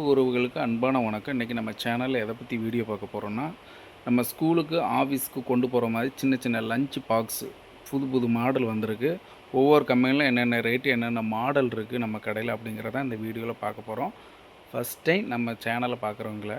அன்பு உறவுகளுக்கு அன்பான வணக்கம். இன்றைக்கி நம்ம சேனலில் எதை பற்றி வீடியோ பார்க்க போகிறோன்னா நம்ம ஸ்கூலுக்கு ஆஃபீஸ்க்கு கொண்டு போகிற மாதிரி சின்ன சின்ன லஞ்ச் பாக்ஸு புது புது மாடல் வந்திருக்கு. ஒவ்வொரு கம்பெனிலும் என்னென்ன ரேட்டு என்னென்ன மாடல் இருக்குது நம்ம கடையில் அப்படிங்கிறத இந்த வீடியோவில் பார்க்க போகிறோம் ஃபஸ்ட் டைம் நம்ம சேனலை பார்க்குறவங்கள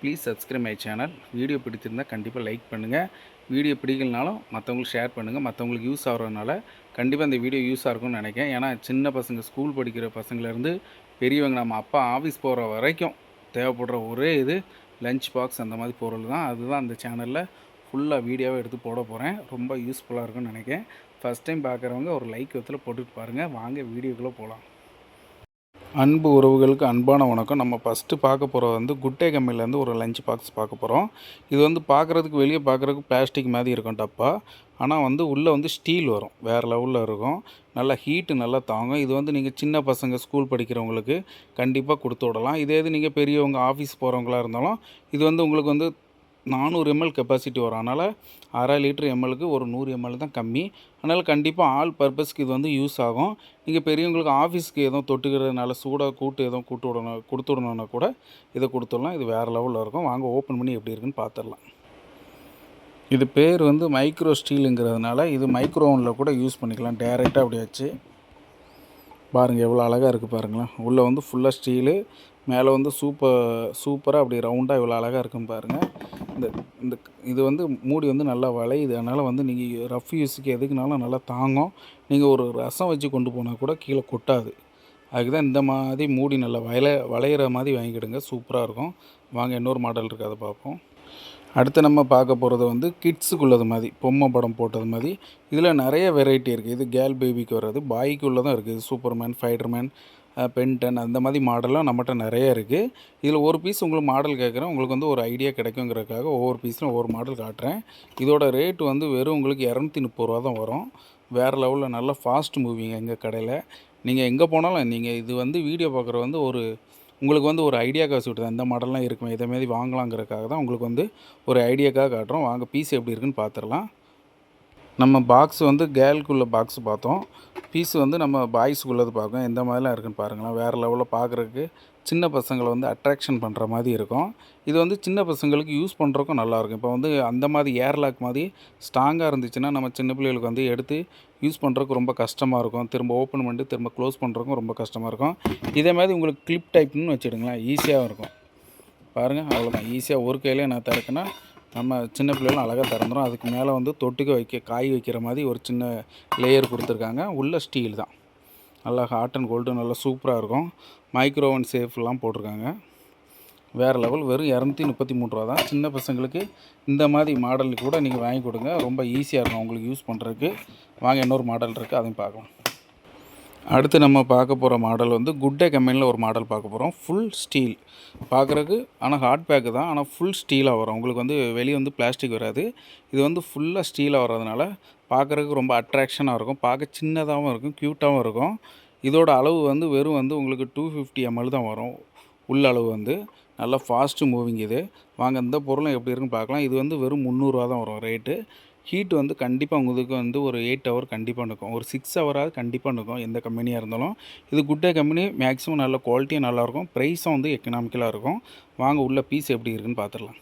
please subscribe my channel video பிடிச்சிருந்தால் கண்டிப்பாக லைக் பண்ணுங்கள் வீடியோ பிடிக்கலனாலும் மற்றவங்களுக்கு ஷேர் பண்ணுங்கள் மற்றவங்களுக்கு யூஸ் ஆகிறதுனால கண்டிப்பாக இந்த வீடியோ யூஸாக இருக்கும்னு நினைக்கிறேன். ஏன்னா சின்ன பசங்க ஸ்கூல் படிக்கிற பசங்கள்லேருந்து பெரியவங்க நம்ம அப்பா ஆஃபீஸ் போகிற வரைக்கும் தேவைப்படுற ஒரே இது லஞ்ச் பாக்ஸ் அந்த மாதிரி பொருள் தான். அதுதான் அந்த சேனலில் ஃபுல்லாக வீடியோவை எடுத்து போட போகிறேன் ரொம்ப யூஸ்ஃபுல்லாக இருக்கும்னு நினைக்கிறேன். ஃபஸ்ட் டைம் பார்க்குறவங்க ஒரு லைக் வத்தில் போட்டுட்டு பாருங்கள் வாங்க வீடியோக்குள்ளே போகலாம் அன்பு உறவுகளுக்கு அன்பான வணக்கம். நம்ம ஃபஸ்ட்டு பார்க்க போகிறது வந்து குட்டே கம்பெனிலேருந்து ஒரு லஞ்ச் பாக்ஸ் பார்க்க போகிறோம் இது வந்து பார்க்குறதுக்கு வெளியே பார்க்குறதுக்கு பிளாஸ்டிக் மாதிரி இருக்கும் டப்பா. ஆனால் வந்து உள்ளே வந்து ஸ்டீல் வரும். வேறு லெவலில் இருக்கும். நல்லா ஹீட்டு நல்லா தாங்கும். இது வந்து நீங்கள் சின்ன பசங்க ஸ்கூல் படிக்கிறவங்களுக்கு கண்டிப்பாக கொடுத்து விடலாம். இதே இது நீங்கள் பெரியவங்க ஆஃபீஸ் போகிறவங்களா இருந்தாலும் இது வந்து உங்களுக்கு வந்து நானூறு எம்எல் கெப்பாசிட்டி வரும். அதனால் அரை லிட்ரு எம்எல்க்கு ஒரு நூறு எம்எல் தான் கம்மி. அதனால் கண்டிப்பாக ஆல் பர்பஸ்க்கு இது வந்து யூஸ் ஆகும். நீங்கள் பெரியவங்களுக்கு ஆஃபீஸ்க்கு எதுவும் தொட்டுக்கிறதுனால சூடாக கூட்டு எதுவும் கூட்டு விடணும் கொடுத்து விடணும்னா கூட இதை கொடுத்துடலாம். இது வேறு லெவலில் இருக்கும். வாங்க ஓப்பன் பண்ணி எப்படி இருக்குன்னு பார்த்துடலாம் இது பேர் வந்து மைக்ரோ ஸ்டீலுங்கிறதுனால இது மைக்ரோவனில் கூட யூஸ் பண்ணிக்கலாம். டேரெக்டாக அப்படி வச்சு பாருங்கள் எவ்வளோ அழகாக இருக்குது பாருங்களேன். உள்ளே வந்து ஃபுல்லாக ஸ்டீலு மேலே வந்து சூப்பர் சூப்பராக அப்படி ரவுண்டாக இவ்வளோ அழகாக இருக்குன்னு பாருங்கள் இந்த இந்த இது வந்து மூடி வந்து நல்லா வளையுது. அதனால் வந்து நீங்கள் ரஃப் யூஸுக்கு எதுக்குனாலும் நல்லா தாங்கும். நீங்கள் ஒரு ரசம் வச்சு கொண்டு போனால் கூட கீழே கொட்டாது. அதுக்கு தான் இந்த மாதிரி மூடி நல்லா வளைய வளையிற மாதிரி வாங்கிக்கிடுங்க. சூப்பராக இருக்கும். வாங்க இன்னொரு மாடல் இருக்குது அதை பார்ப்போம். அடுத்து நம்ம பார்க்க போகிறது வந்து கிட்ஸுக்குள்ளது மாதிரி பொம்மை படம் போட்டது மாதிரி. இதில் நிறைய வெரைட்டி இருக்குது இது கேர்ள் பேபிக்கு வர்றது. பாய்க்கு உள்ளதும் இருக்குது சூப்பர்மேன் ஃபைடர்மேன் பென்டன் அந்த மாதிரி மாடலாம் நம்மகிட்ட நிறைய இருக்குது இதில் ஒரு பீஸ் உங்களுக்கு மாடல் கேட்குறேன். உங்களுக்கு வந்து ஒரு ஐடியா கிடைக்குங்கிறதுக்காக ஒவ்வொரு பீஸ்லையும் ஒவ்வொரு மாடல் காட்டுறேன். இதோட ரேட் வந்து வெறும் உங்களுக்கு இரநூத்தி முப்பது ரூபா தான் வரும். வேறு லெவலில் நல்லா ஃபாஸ்ட் மூவிங்க எங்கள் கடையில். நீங்கள் எங்கே போனாலும் நீங்கள் இது வந்து வீடியோ பார்க்குற வந்து ஒரு உங்களுக்கு வந்து ஒரு ஐடியாக்காக சொல்லிட்டு இந்த மாடல்லாம் இருக்குமே இதே மாதிரி வாங்கலாங்கிறதுக்காக தான் உங்களுக்கு வந்து ஒரு ஐடியாக்காக காட்டுறோம். வாங்க பீஸ் எப்படி இருக்குன்னு பார்த்துடலாம். நம்ம பாக்ஸ் வந்து கேர்ளுக்குள்ள பாக்ஸ் பார்த்தோம். பீஸ் வந்து நம்ம பாய்ஸுக்குள்ளது பார்க்கோம் எந்த மாதிரிலாம் இருக்குன்னு பாருங்களேன். வேறு லெவலில் பார்க்குறதுக்கு சின்ன பசங்களை வந்து அட்ராக்ஷன் பண்ணுற மாதிரி இருக்கும். இது வந்து சின்ன பசங்களுக்கு யூஸ் பண்ணுறக்கும் நல்லாயிருக்கும் இப்போ வந்து அந்த மாதிரி ஏர்லாக் மாதிரி ஸ்ட்ராங்காக இருந்துச்சுன்னா நம்ம சின்ன பிள்ளைகளுக்கு வந்து எடுத்து யூஸ் பண்ணுறதுக்கு ரொம்ப கஷ்டமாக இருக்கும். திரும்ப ஓப்பன் பண்ணிட்டு திரும்ப க்ளோஸ் பண்ணுறதுக்கும் ரொம்ப கஷ்டமாக இருக்கும். இதே மாதிரி உங்களுக்கு கிளிப் டைப்னு வச்சுடுங்களேன் ஈஸியாகவும் இருக்கும். பாருங்கள் அவ்வளோதான் ஈஸியாக ஒரு கையிலே நான் திறக்குன்னா நம்ம சின்ன பிள்ளைகளும் அழகாக திறந்துடும் அதுக்கு மேலே வந்து தொட்டுக்க வைக்க காய் வைக்கிற மாதிரி ஒரு சின்ன லேயர் கொடுத்துருக்காங்க. உள்ள ஸ்டீல் தான். நல்லா ஹாட் அண்ட் கோல்டு நல்லா சூப்பராக இருக்கும். மைக்ரோவன் சேஃப்லாம் போட்டிருக்காங்க. வேறு லெவல் வெறும் இரநூத்தி முப்பத்தி மூணு ரூபா தான். சின்ன பசங்களுக்கு இந்த மாதிரி மாடல் கூட நீங்கள் வாங்கி கொடுங்க. ரொம்ப ஈஸியாக இருக்கும். அவங்களுக்கு யூஸ் பண்ணுறதுக்கு வாங்க இன்னொரு மாடல் இருக்குது அதையும் பார்க்கலாம். அடுத்து நம்ம பார்க்க போகிற மாடல் வந்து குட்டே கம்பெனியில் ஒரு மாடல் பார்க்க போகிறோம் ஃபுல் ஸ்டீல் பார்க்குறக்கு ஆனால் ஹார்ட் பேக்கு தான். ஆனால் ஃபுல் ஸ்டீலாக வரும். உங்களுக்கு வந்து வெளியே வந்து பிளாஸ்டிக் வராது. இது வந்து ஃபுல்லாக ஸ்டீலாக வர்றதுனால பார்க்குறதுக்கு ரொம்ப அட்ராக்ஷனாக இருக்கும். பார்க்க சின்னதாகவும் இருக்கும் க்யூட்டாகவும் இருக்கும். இதோட அளவு வந்து வெறும் வந்து உங்களுக்கு டூ ஃபிஃப்டி எம்எல் தான் வரும். உள்ள அளவு வந்து. நல்லா ஃபாஸ்ட்டு மூவிங் இது. வாங்க இந்த பொருளும் எப்படி இருக்குன்னு பார்க்கலாம். இது வந்து வெறும் முந்நூறுரூவா தான் வரும் ரேட்டு ஹீட் வந்து கண்டிப்பாக உங்களுக்கு வந்து ஒரு எயிட் ஹவர் கண்டிப்பாக இருக்கும் ஒரு சிக்ஸ் ஹவராக கண்டிப்பாக இருக்கும் எந்த கம்பெனியாக இருந்தாலும். இது குட்டே கம்பெனி மேக்ஸிமம் நல்ல குவாலிட்டியும் நல்லாயிருக்கும் ப்ரைஸும் வந்து எக்கனாமிக்கலாக இருக்கும். வாங்க உள்ள பீஸ் எப்படி இருக்குன்னு பார்த்துடலாம்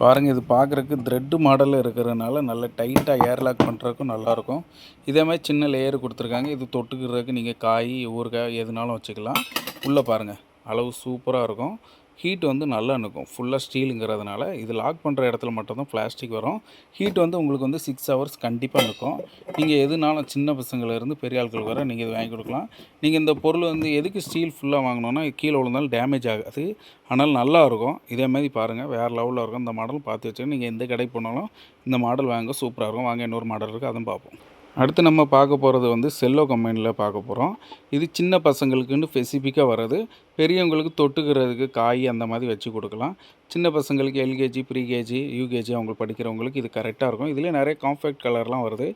பாருங்கள் இது பார்க்குறக்கு த்ரெட்டு மாடலில் இருக்கிறதுனால நல்ல டைட்டாக ஏர்லாக் பண்ணுறதுக்கும் நல்லாயிருக்கும் இதே மாதிரி சின்ன லேயர் கொடுத்துருக்காங்க. இது தொட்டுக்கிறதுக்கு நீங்கள் காய் ஊறுகாய் எதுனாலும் வச்சுக்கலாம். உள்ளே பாருங்கள் அளவு சூப்பராக இருக்கும். ஹீட் வந்து நல்லா நிற்கும். ஃபுல்லாக ஸ்டீலுங்கிறதுனால இது லாக் பண்ணுற இடத்துல மட்டும்தான் பிளாஸ்டிக் வரும். ஹீட் வந்து உங்களுக்கு வந்து சிக்ஸ் ஹவர்ஸ் கண்டிப்பாக நிற்கும். நீங்கள் எதுனாலும் சின்ன பசங்கள்லேருந்து பெரிய ஆட்கள் வர நீங்கள் இது வாங்கி கொடுக்கலாம். நீங்கள் இந்த பொருள் வந்து எதுக்கு ஸ்டீல் ஃபுல்லாக வாங்கினோன்னா கீழே விழுந்தாலும் டேமேஜ் ஆகாது. ஆனால் நல்லா இருக்கும். இதே மாதிரி பாருங்கள் வேறு லெவலில் இருக்கும். இந்த மாடல் பார்த்து வச்சுக்கோங்க நீங்கள் எந்த கடைக்கு போனாலும் இந்த மாடல் வாங்க சூப்பராக இருக்கும். வாங்க இன்னொரு மாடல் இருக்குது அதுவும் பார்ப்போம். அடுத்து நம்ம பார்க்க போகிறது வந்து செல்லோ கம்பெனியில் பார்க்க போகிறோம். இது சின்ன பசங்களுக்குன்னு ஸ்பெசிஃபிக்காக வர்றது. பெரியவங்களுக்கு தொட்டுக்கிறதுக்கு காய் அந்த மாதிரி வச்சு கொடுக்கலாம். சின்ன பசங்களுக்கு எல்கேஜி ப்ரீகேஜி யூகேஜி அவங்க படிக்கிறவங்களுக்கு இது கரெக்டாக இருக்கும். இதிலே நிறைய காம்ஃபேக்ட் கலர்லாம் வருது.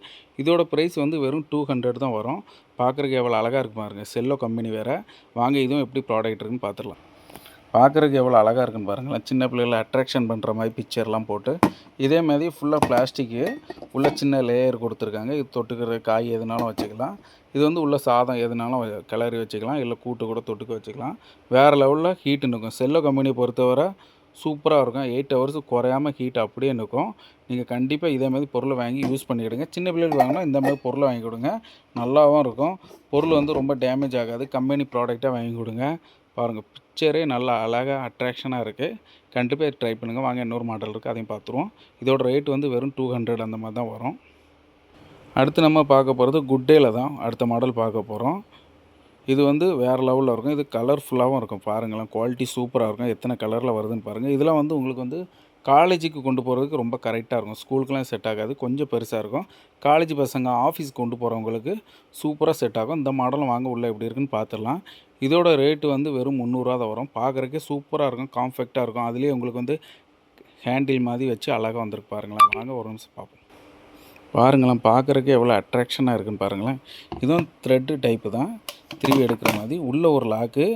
இதோட ப்ரைஸ் வந்து வெறும் டூ ஹண்ட்ரட் தான் வரும். பார்க்குறக்கு எவ்வளோ அழகாக இருக்கு பாருங்க. செல்லோ கம்பெனி வேறு. வாங்க இதுவும் எப்படி ப்ராடக்ட் இருக்குன்னு பார்த்துடலாம். பார்க்குறதுக்கு எவ்வளோ அழகாக இருக்குன்னு பாருங்களேன். சின்ன பிள்ளைகளை அட்ராக்ஷன் பண்ணுற மாதிரி பிக்சர்லாம் போட்டு இதே மாதிரி ஃபுல்லாக பிளாஸ்டிக்கு உள்ளே சின்ன லேயர் கொடுத்துருக்காங்க. இது தொட்டுக்கிற காய் எதுனாலும் வச்சுக்கலாம். இது வந்து உள்ள சாதம் எதுனாலும் கிளறி வச்சுக்கலாம். இல்லை கூட்டு கூட தொட்டுக்க வச்சுக்கலாம். வேறு லெவலில் ஹீட்டு நிற்கும். செல்லோ கம்பெனியை பொறுத்தவரை சூப்பராக இருக்கும். எயிட் ஹவர்ஸ் குறையாம ஹீட் அப்படியே நிற்கும். நீங்கள் கண்டிப்பாக இதே மாதிரி பொருளை வாங்கி யூஸ் பண்ணிக்கிடுங்க. சின்ன பிள்ளைகள் வாங்கினா இந்த மாதிரி பொருளை வாங்கி கொடுங்க. நல்லாவும் இருக்கும். பொருள் வந்து ரொம்ப டேமேஜ் ஆகாது. கம்பெனி ப்ராடக்டாக வாங்கி கொடுங்க. பாருங்கள் பிக்சரே நல்லா அழகாக அட்ராக்ஷனாக இருக்குது கண்டிப்பாக ட்ரை பண்ணுங்கள் வாங்க இன்னொரு மாடல் இருக்குது அதையும் பார்த்துருவோம் இதோட ரேட் வந்து வெறும் டூ ஹண்ட்ரட் அந்த மாதிரி தான் வரும். அடுத்து நம்ம பார்க்க போகிறது குட் டேல தான் அடுத்த மாடல் பார்க்க போகிறோம் இது வந்து வேறு லெவலில் இருக்கும். இது கலர்ஃபுல்லாகவும் இருக்கும். பாருங்களேன் குவாலிட்டி சூப்பராக இருக்கும். எத்தனை கலரில் வருதுன்னு பாருங்கள் இதெல்லாம் வந்து உங்களுக்கு வந்து காலேஜுக்கு கொண்டு போகிறதுக்கு ரொம்ப கரெக்டாக இருக்கும். ஸ்கூலுக்குலாம் செட் ஆகாது. கொஞ்சம் பெருசாக இருக்கும். காலேஜ் பசங்க ஆஃபீஸ் கொண்டு போகிறவங்களுக்கு சூப்பராக செட் ஆகும். இந்த மாடலும் வாங்க உள்ளே எப்படி இருக்குன்னு பார்த்துடலாம் இதோட ரேட்டு வந்து வெறும் முந்நூறுரூவா தான் வரும். பார்க்குறக்கே சூப்பராக இருக்கும் காம்ஃபெக்டாக இருக்கும். அதுலேயே உங்களுக்கு வந்து ஹேண்டில் மாதிரி வச்சு அழகாக வந்திருக்கு பாருங்களேன். வாங்க ஒரு நிமிஷம் பார்ப்போம். பாருங்களேன் பார்க்குறக்கே எவ்வளோ அட்ராக்ஷனாக இருக்குன்னு பாருங்களேன். இதுவும் த்ரெட்டு டைப்பு தான். திருவி எடுக்கிற மாதிரி. உள்ளே ஒரு லாக்கு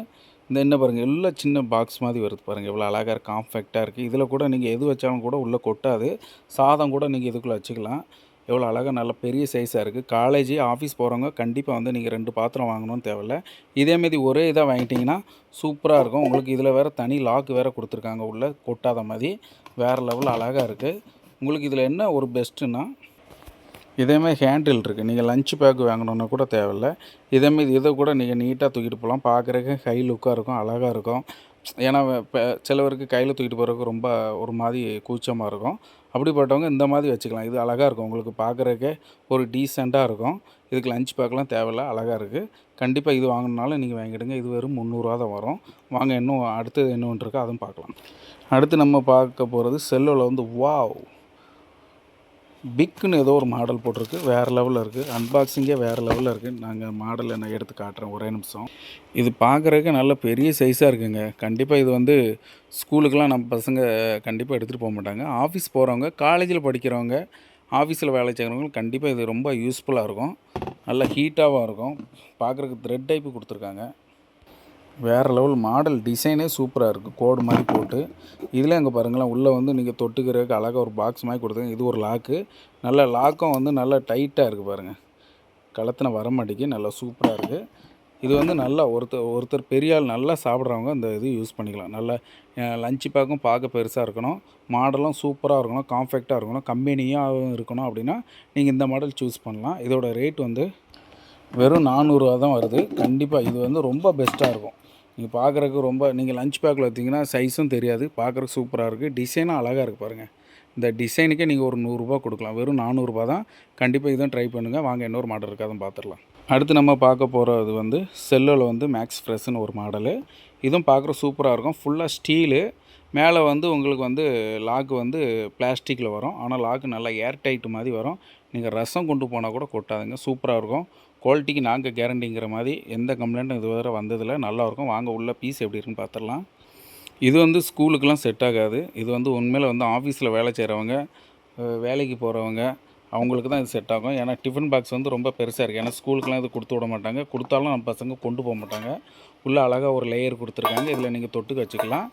இந்த என்ன பாருங்கள் எல்லாம் சின்ன பாக்ஸ் மாதிரி வருது பாருங்கள் எவ்வளோ அழகாக இருக்குது காம்ஃபெக்டாக இருக்குது இதில் கூட நீங்கள் எது வச்சாலும் கூட உள்ளே கொட்டாது. சாதம் கூட நீங்கள் இதுக்குள்ளே வச்சுக்கலாம். எவ்வளோ அழகாக நல்ல பெரிய சைஸாக இருக்குது காலேஜ் ஆஃபீஸ் போகிறவங்க கண்டிப்பாக வந்து நீங்கள் ரெண்டு பாத்திரம் வாங்கணும்னு தேவையில்ல. இதேமாரி ஒரே இதாக வாங்கிட்டிங்கன்னா சூப்பராக இருக்கும். உங்களுக்கு இதில் வேறு தனி லாக் வேறு கொடுத்துருக்காங்க உள்ளே கொட்டாத மாதிரி. வேறு லெவலில் அழகாக இருக்குது உங்களுக்கு இதில் என்ன ஒரு பெஸ்ட்டுன்னா இதேமாதிரி ஹேண்டில் இருக்குது நீங்கள் லஞ்ச் பேக் வாங்கணுன்னா கூட தேவையில்ல. இதேமாரி இதை கூட நீங்கள் நீட்டாக தூக்கிட்டு போகலாம். பார்க்குறக்கு ஹை லுக்காக இருக்கும் அழகாக இருக்கும். ஏன்னா இப்போ சிலவருக்கு கையில் தூக்கிட்டு போகிறதுக்கு ரொம்ப ஒரு மாதிரி கூச்சமாக இருக்கும். அப்படிப்பட்டவங்க இந்த மாதிரி வச்சுக்கலாம். இது அழகாக இருக்கும். உங்களுக்கு பார்க்குறக்கே ஒரு டீசெண்டாக இருக்கும். இதுக்கு லஞ்ச் பேக்கெலாம் தேவையில்ல. அழகாக இருக்குது கண்டிப்பாக இது வாங்கினாலும் நீங்கள் வாங்கிடுங்க. இது வெறும் முந்நூறுரூவா தான் வரும். வாங்க இன்னும் அடுத்தது என்ன ஒன்று இருக்கோ அதுவும் பார்க்கலாம். அடுத்து நம்ம பார்க்க போகிறது செல்லில் வந்து வாவ்! பிக்குன்னு ஏதோ ஒரு மாடல் போட்டிருக்கு. வேறு லெவலில் இருக்குது அன்பாக்சிங்கே வேறு லெவலில் இருக்குது நாங்கள் மாடலை நான் எடுத்து காட்டுறேன் ஒரே நிமிஷம். இது பார்க்குறதுக்கு நல்ல பெரிய சைஸாக இருக்குங்க. கண்டிப்பாக இது வந்து ஸ்கூலுக்கெலாம் நம்ம பசங்க கண்டிப்பாக எடுத்துகிட்டு போக மாட்டாங்க. ஆஃபீஸ் போகிறவங்க காலேஜில் படிக்கிறவங்க ஆஃபீஸில் வேலை செய்கிறவங்களுக்கு கண்டிப்பாக இது ரொம்ப யூஸ்ஃபுல்லாக இருக்கும். நல்ல ஹீட்டாகவும் இருக்கும். பார்க்குறதுக்கு த்ரெட் டைப்பு கொடுத்துருக்காங்க. வேறு லெவல் மாடல் டிசைனே சூப்பராக இருக்குது கோடு மாதிரி போட்டு. இதில் அங்கே பாருங்களேன் உள்ளே வந்து நீங்கள் தொட்டுக்கிறதுக்கு அழகாக ஒரு பாக்ஸ் மாதிரி கொடுத்துருங்க. இது ஒரு லாக்கு நல்ல லாக்கும் வந்து நல்லா டைட்டாக இருக்குது பாருங்கள் கலத்தின வர மாட்டேங்கி நல்லா சூப்பராக இருக்குது இது வந்து நல்லா ஒருத்தர் ஒருத்தர் பெரிய ஆள் நல்லா சாப்பிட்றவங்க இந்த இது யூஸ் பண்ணிக்கலாம். நல்லா லஞ்சு பேக்கும் பார்க்க பெருசாக இருக்கணும். மாடலும் சூப்பராக இருக்கணும். காம்ஃபெக்டாக இருக்கணும். கம்பெனியாகவும் இருக்கணும் அப்படின்னா நீங்கள் இந்த மாடல் சூஸ் பண்ணலாம். இதோட ரேட் வந்து வெறும் நானூறுரூவா தான் வருது. கண்டிப்பாக இது வந்து ரொம்ப பெஸ்ட்டாக இருக்கும். நீங்கள் பார்க்குறக்கு ரொம்ப நீங்கள் லஞ்ச் பேக்கில் வைத்தீங்கன்னா சைஸும் தெரியாது. பார்க்குறக்கு சூப்பராக இருக்குது டிசைனும் அழகாக இருக்குது பாருங்கள் இந்த டிசைனுக்கே நீங்கள் ஒரு நூறுரூபா கொடுக்கலாம். வெறும் நானூறுரூபா தான். கண்டிப்பாக இதுவும் ட்ரை பண்ணுங்கள் வாங்க இன்னொரு மாடல் இருக்காதும் பார்த்துடலாம் அடுத்து நம்ம பார்க்க போகிறது வந்து செல்லில் வந்து மேக்ஸ் ஃப்ரெஷ்னு ஒரு மாடலு இதுவும் பார்க்குற சூப்பராக இருக்கும். ஃபுல்லாக ஸ்டீலு மேலே வந்து உங்களுக்கு வந்து லாக்கு வந்து பிளாஸ்டிக்கில் வரும். ஆனால் லாக்கு நல்லா ஏர் டைட் மாதிரி வரும். நீங்கள் ரசம் கொண்டு போனால் கூட கொட்டாதுங்க. சூப்பராக இருக்கும். குவாலிட்டிக்கு நாங்கள் கேரண்டிங்கிற மாதிரி எந்த கம்ப்ளைண்ட்டும் இது வரை வந்ததில்லை. நல்லா இருக்கும் வாங்க உள்ள பீஸ் எப்படி இருக்குன்னு பார்த்துடலாம். இது வந்து ஸ்கூலுக்கெலாம் செட் ஆகாது. இது வந்து உண்மையில் வந்து ஆஃபீஸில் வேலை செய்கிறவங்க வேலைக்கு போகிறவங்க அவங்களுக்கு தான் இது செட் ஆகும். ஏன்னா டிஃபன் பாக்ஸ் வந்து ரொம்ப பெருசாக இருக்குது ஏன்னா ஸ்கூலுக்குலாம் இது கொடுத்து விட மாட்டாங்க. கொடுத்தாலும் நம்ம பசங்க கொண்டு போக மாட்டாங்க. உள்ளே அழகாக ஒரு லேயர் கொடுத்துருக்காங்க. இதில் நீங்கள் தொட்டு வச்சுக்கலாம்.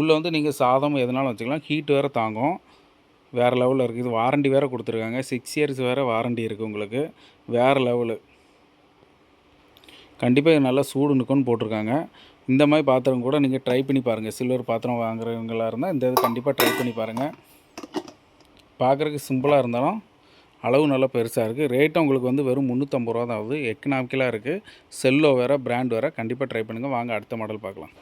உள்ளே வந்து நீங்கள் சாதம் எதுனாலும் வச்சுக்கலாம். ஹீட் வேறு தாங்கும். வேறு லெவலில் இருக்குது இது வாரண்டி வேறு கொடுத்துருக்காங்க. சிக்ஸ் இயர்ஸ் வேறு வாரண்டி இருக்குது உங்களுக்கு. வேறு லெவலு கண்டிப்பாக இது நல்லா சூடு நிற்கும்னு போட்டிருக்காங்க. இந்த மாதிரி பாத்திரம் கூட நீங்கள் ட்ரை பண்ணி பாருங்கள் சில்வர் பாத்திரம் வாங்குறவங்களா இருந்தால் இந்த இது கண்டிப்பாக ட்ரை பண்ணி பாருங்கள் பார்க்குறதுக்கு சிம்பிளாக இருந்தாலும் அளவு நல்லா பெருசாக இருக்குது ரேட்டும் உங்களுக்கு வந்து வெறும் முந்நூற்றம்பது ரூபா தான் ஆகுது. எக்கனாமிக்கலாக இருக்குது செல்லோ வேறு பிராண்ட் வேறு கண்டிப்பாக ட்ரை பண்ணுங்கள் வாங்க அடுத்த மாடல் பார்க்கலாம்.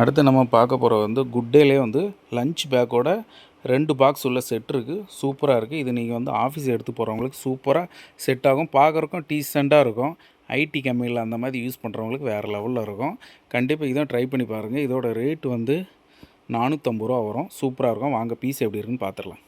அடுத்து நம்ம பார்க்க போகிற வந்து குட்டேலே வந்து லஞ்ச் பேக்கோட ரெண்டு பாக்ஸ் உள்ள செட் இருக்குது சூப்பராக இருக்குது இது நீங்கள் வந்து ஆஃபீஸ் எடுத்து போகிறவங்களுக்கு சூப்பராக செட் ஆகும். பார்க்குறக்கும் டீசெண்டாக இருக்கும். ஐடி கம்பெனியில் அந்த மாதிரி யூஸ் பண்ணுறவங்களுக்கு வேறு லெவலில் இருக்கும். கண்டிப்பாக இதான் ட்ரை பண்ணி பாருங்கள் இதோட ரேட் வந்து நானூற்றம்பது ரூபா வரும். சூப்பராக இருக்கும். வாங்க பீஸ் எப்படி இருக்குன்னு பார்த்துடலாம்.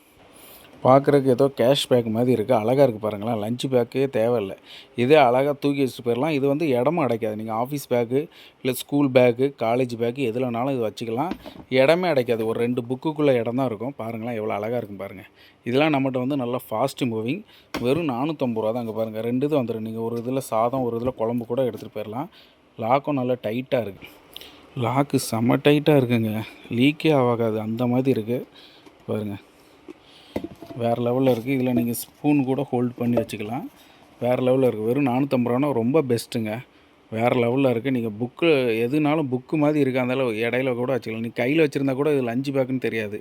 பார்க்குறதுக்கு ஏதோ கேஷ் பேக் மாதிரி இருக்குது அழகாக இருக்குது பாருங்களேன். லஞ்ச் பேக்கே தேவையில்லை. இதே அழகாக தூக்கி வச்சுட்டு போயிடலாம். இது வந்து இடமும் அடைக்காது. நீங்கள் ஆஃபீஸ் பேக்கு இல்லை ஸ்கூல் பேக்கு காலேஜ் பேக்கு எதுலனாலும் இது வச்சுக்கலாம். இடமே அடைக்காது. ஒரு ரெண்டு புக்குக்குள்ளே இடம் தான் இருக்கும். பாருங்களேன் எவ்வளோ அழகாக இருக்கும் பாருங்கள் இதெல்லாம் நம்மகிட்ட வந்து நல்லா ஃபாஸ்ட் மூவிங் வெறும் நானூற்றம்பது ரூபா தான் அங்கே பாருங்கள் ரெண்டு இது வந்துடும் நீங்கள் ஒரு இதில் சாதம் ஒரு இதில் குழம்பு கூட எடுத்துகிட்டு போயிடலாம். லாக்கும் நல்லா டைட்டாக இருக்குது லாக்கு செம்ம டைட்டாக இருக்குங்க. லீக்கே ஆகாது. அந்த மாதிரி இருக்குது பாருங்கள் வேறு லெவலில் இருக்குது இதில் நீங்கள் ஸ்பூன் கூட ஹோல்ட் பண்ணி வச்சுக்கலாம். வேறு லெவலில் இருக்குது வெறும் நானூற்றம்பது ரூபானா ரொம்ப பெஸ்ட்டுங்க வேறு லெவலில் இருக்குது நீங்கள் புக்கு எதுனாலும் புக்கு மாதிரி இருக்குது அந்த அளவு இடையில கூட வச்சுக்கலாம். நீ கையில் வச்சுருந்தா கூட இதில் அஞ்சு பேக்குன்னு தெரியாது.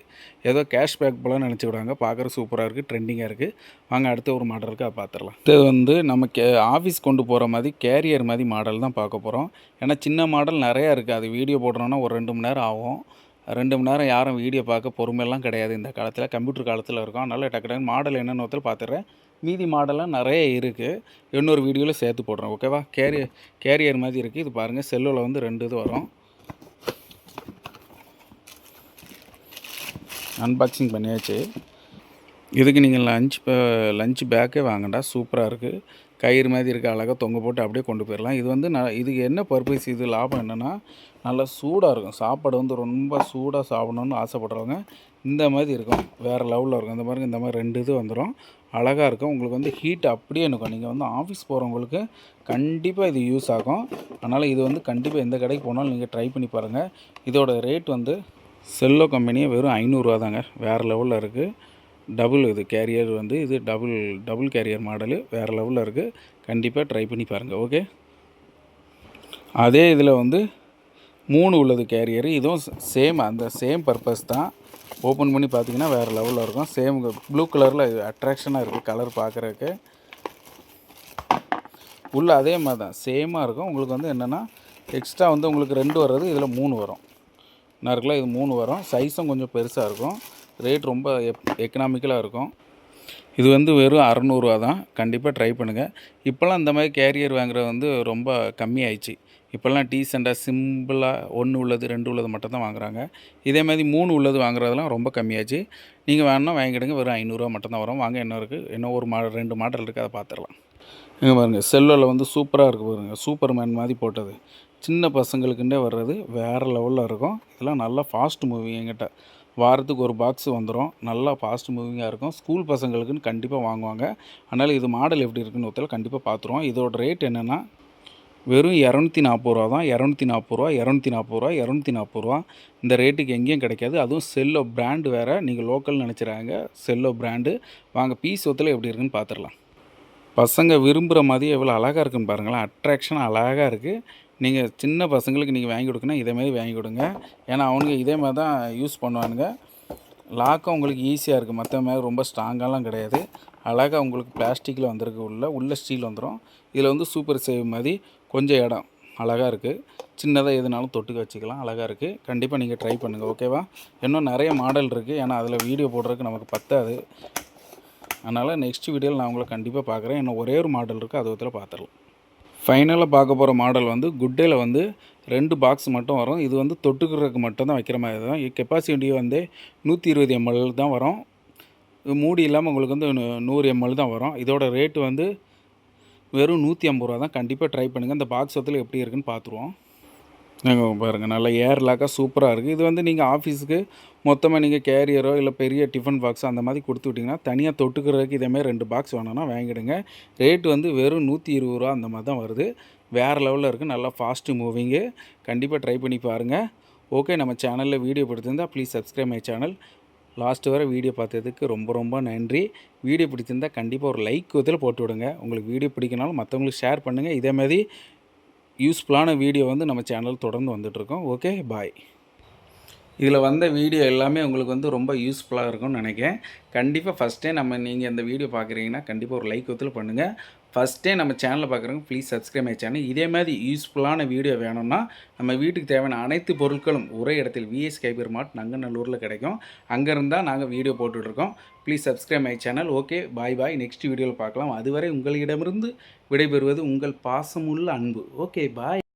ஏதோ கேஷ் பேக் போல நினச்சி விடாங்க பார்க்குற சூப்பராக இருக்குது ட்ரெண்டிங்காக இருக்குது வாங்க அடுத்த ஒரு மாடல் இருக்குது அதை பார்த்துடலாம் இது வந்து நம்ம கே ஆஃபீஸ் கொண்டு போகிற மாதிரி கேரியர் மாதிரி மாடல் தான் பார்க்க போகிறோம் ஏன்னா சின்ன மாடல் நிறையா இருக்குது அது வீடியோ போடுறோன்னா ஒரு ரெண்டு மணி நேரம் ஆகும். ரெண்டு மணி நேரம் யாரும் வீடியோ பார்க்க பொறுமையெல்லாம் கிடையாது இந்த காலத்தில். கம்ப்யூட்டர் காலத்தில் இருக்கும். அதனால் டக்கு டக்குன்னு மாடல் என்னென்னு ஒருத்தர் பார்த்துட்றேன். மீதி மாடல்லாம் நிறைய இருக்குது இன்னொரு வீடியோவில் சேர்த்து போடுறேன். ஓகேவா கேரியர் கேரியர் மாதிரி இருக்குது இது பாருங்கள் செல்லில் வந்து ரெண்டு இது வரும். அன்பாக்சிங் பண்ணியாச்சு. இதுக்கு நீங்கள் லஞ்ச் லஞ்ச் பேக்கே வாங்கண்டா சூப்பராக இருக்குது கயிறு மாதிரி இருக்க அழகாக தொங்க போட்டு அப்படியே கொண்டு போயிடலாம். இது வந்து நான் இதுக்கு என்ன பர்பஸ் இது லாபம் என்னென்னா நல்லா சூடாக இருக்கும். சாப்பாடு வந்து ரொம்ப சூடாக சாப்பிடணுன்னு ஆசைப்படுறவங்க இந்த மாதிரி இருக்கும். வேறு லெவலில் இருக்கும். இந்த மாதிரி இந்த மாதிரி ரெண்டு இது வந்துடும் அழகாக இருக்கும். உங்களுக்கு வந்து ஹீட் அப்படியே இருக்கும். நீங்கள் வந்து ஆஃபீஸ் போகிறவங்களுக்கு கண்டிப்பாக இது யூஸ் ஆகும். அதனால் இது வந்து கண்டிப்பாக எந்த கடைக்கு போனாலும் நீங்கள் ட்ரை பண்ணி பாருங்கள் இதோட ரேட் வந்து செல்லோ கம்பெனியே வெறும் ஐநூறுரூவா தாங்க. வேறு லெவலில் இருக்குது டபுள் இது கேரியர் வந்து இது டபுள் டபுள் கேரியர் மாடலு வேறு லெவலில் இருக்குது கண்டிப்பாக ட்ரை பண்ணி பாருங்கள் ஓகே? அதே இதில் வந்து மூணு உள்ளது கேரியர். இதுவும் சேம் அந்த சேம் பர்பஸ் தான். ஓப்பன் பண்ணி பார்த்தீங்கன்னா வேறு லெவலில் இருக்கும். சேம் ப்ளூ கலரில் அட்ராக்ஷனாக இருக்குது கலர் பார்க்குறதுக்கு உள்ள அதே மாதிரி தான் சேமாக இருக்கும். உங்களுக்கு வந்து என்னென்னா எக்ஸ்ட்ரா வந்து உங்களுக்கு ரெண்டு வர்றது இதில் மூணு வரும். நான் இருக்குல்ல இது மூணு வரும். சைஸும் கொஞ்சம் பெருசாக இருக்கும். ரேட் ரொம்ப எப் எக்கனாமிக்கலாக இருக்கும். இது வந்து வெறும் அறநூறுவா தான். கண்டிப்பாக ட்ரை பண்ணுங்கள் இப்போல்லாம் இந்த மாதிரி கேரியர் வாங்குறது வந்து ரொம்ப கம்மியாயிடுச்சு. இப்போல்லாம் டீசெண்டாக சிம்பிளாக ஒன்று உள்ளது ரெண்டு உள்ளது மட்டும் தான் வாங்குறாங்க. இதே மாதிரி மூணு உள்ளது வாங்குறதெல்லாம் ரொம்ப கம்மியாச்சு. நீங்கள் வேணுன்னா வாங்கிடுங்க வெறும் ஐநூறுரூவா மட்டும் தான் வரும். வாங்க என்ன இருக்குது இன்னும் ஒரு மாடல் ரெண்டு மாடல் இருக்குது அதை பார்த்துடலாம். இங்கே பாருங்கள் செல்லில் வந்து சூப்பராக இருக்குது பாருங்கள் சூப்பர் மேன் மாதிரி போட்டது. சின்ன பசங்களுக்குண்டே வர்றது வேறு லெவலில் இருக்கும். இதெல்லாம் நல்லா ஃபாஸ்ட் மூவி எங்கிட்ட வாரத்துக்கு ஒரு பாக்ஸ் வந்துடும் நல்லா ஃபாஸ்ட் மூவிங்காக இருக்கும். ஸ்கூல் பசங்களுக்குன்னு கண்டிப்பாக வாங்குவாங்க. அதனால் இது மாடல் எப்படி இருக்குன்னு ஒருத்தர் கண்டிப்பாக பார்த்துருவோம் இதோட ரேட் என்னென்னா வெறும் இரநூத்தி நாற்பது ரூபா தான். இரநூத்தி நாற்பது ரூபா இரநூத்தி நாற்பது ரூபா இரநூத்தி நாற்பது ரூபா. இந்த ரேட்டுக்கு எங்கேயும் கிடைக்காது. அதுவும் செல்லோ பிராண்டு வேறு. நீங்கள் லோக்கல் நினச்சிறாங்க. செல்லோ பிராண்டு வாங்க பீஸ் ஒத்தில் எப்படி இருக்குன்னு பார்த்துடலாம் பசங்க விரும்புகிற மாதிரி எவ்வளோ அழகாக இருக்குன்னு பாருங்களேன். அட்ராக்ஷன் அழகாக இருக்குது நீங்கள் சின்ன பசங்களுக்கு நீங்கள் வாங்கி கொடுக்கணும் இதே மாதிரி வாங்கி கொடுங்க. ஏன்னா அவனுங்க இதே மாதிரி தான் யூஸ் பண்ணுவானுங்க. லாக்கும் உங்களுக்கு ஈஸியாக இருக்குது மற்ற மாதிரி ரொம்ப ஸ்ட்ராங்காலாம் கிடையாது. அழகாக உங்களுக்கு பிளாஸ்டிக்கில் வந்திருக்கு. உள்ள உள்ள ஸ்டீல் வந்துடும் இதில் வந்து சூப்பர் சேவ் மாதிரி கொஞ்சம் இடம் அழகாக இருக்குது சின்னதாக எதுனாலும் தொட்டுக்க வச்சுக்கலாம். அழகாக இருக்குது கண்டிப்பாக நீங்கள் ட்ரை பண்ணுங்கள் ஓகேவா இன்னும் நிறைய மாடல் இருக்குது ஏன்னா அதில் வீடியோ போடுறதுக்கு நமக்கு பத்தாது. அதனால் நெக்ஸ்ட் வீடியோவில் நான் உங்களை கண்டிப்பாக பார்க்குறேன். இன்னும் ஒரே ஒரு மாடல் இருக்குது அது ஒருத்தர் பார்த்துடலாம் ஃபைனலாக பார்க்க போகிற மாடல் வந்து குட்டேயில் வந்து ரெண்டு பாக்ஸ் மட்டும் வரும். இது வந்து தொட்டுக்கிறதுக்கு மட்டும் தான் வைக்கிற மாதிரி தான். கெப்பாசிட்டி வந்து நூற்றி இருபது எம்எல் தான் வரும். மூடி இல்லாமல் உங்களுக்கு வந்து நூறு எம்எல் தான் வரும். இதோட ரேட்டு வந்து வெறும் நூற்றி ஐம்பது ரூபா தான். கண்டிப்பாக ட்ரை பண்ணுங்கள் இந்த பாக்ஸ் ஒத்தில் எப்படி இருக்குன்னு பார்த்துருவோம் நீங்கள் பாருங்கள் நல்லா ஏர் லாக்காக சூப்பராக இருக்குது இது வந்து நீங்கள் ஆஃபீஸுக்கு மொத்தமாக நீங்கள் கேரியரோ இல்லை பெரிய டிஃபன் பாக்ஸோ அந்த மாதிரி கொடுத்து விட்டிங்கன்னா தனியாக தொட்டுக்கிறதுக்கு இதேமாதிரி ரெண்டு பாக்ஸ் வேணும்னா வாங்கிடுங்க. ரேட் வந்து வெறும் நூற்றி இருபது ரூபா அந்த மாதிரி தான் வருது. வேறு லெவலில் இருக்குது நல்லா ஃபாஸ்ட்டு மூவிங்கு கண்டிப்பாக ட்ரை பண்ணி பாருங்கள் ஓகே நம்ம சேனலில் வீடியோ பிடிச்சிருந்தால் please subscribe my channel last வரை வீடியோ பார்த்ததுக்கு ரொம்ப ரொம்ப நன்றி. வீடியோ பிடிச்சிருந்தால் கண்டிப்பாக ஒரு லைக் இதில் போட்டு விடுங்க. உங்களுக்கு வீடியோ பிடிக்கனாலும் மற்றவங்களுக்கு ஷேர் பண்ணுங்கள் இதேமாதிரி யூஸ்ஃபுல்லான வீடியோ வந்து நம்ம சேனல் தொடர்ந்து வந்துட்டுருக்கோம் ஓகே பாய் இதில் வந்த வீடியோ எல்லாமே உங்களுக்கு வந்து ரொம்ப யூஸ்ஃபுல்லாக இருக்கும்னு நினைக்கிறேன். கண்டிப்பாக ஃபஸ்ட்டே நம்ம நீங்கள் இந்த வீடியோ பார்க்குறீங்கன்னா கண்டிப்பாக ஒரு லைக் ஒத்துல பண்ணுங்கள் ஃபஸ்ட்டே நம்ம சேனலில் பார்க்குறவங்க ப்ளீஸ் சப்ஸ்கிரைப் மை சேனல் இதே மாதிரி யூஸ்ஃபுல்லான வீடியோ வேணும்னா நம்ம வீட்டுக்கு தேவையான அனைத்து பொருட்களும் ஒரே இடத்தில் விஎஸ் கைபர் மார்ட் நங்கநல்லூரில் கிடைக்கும். அங்கே இருந்தால் நாங்கள் வீடியோ போட்டுட்ருக்கோம். Please subscribe my channel okay bye bye next வீடியோவில் பார்க்கலாம் அதுவரை உங்களிடமிருந்து விடைபெறுவது உங்கள் பாசமுள்ள அன்பு. Okay bye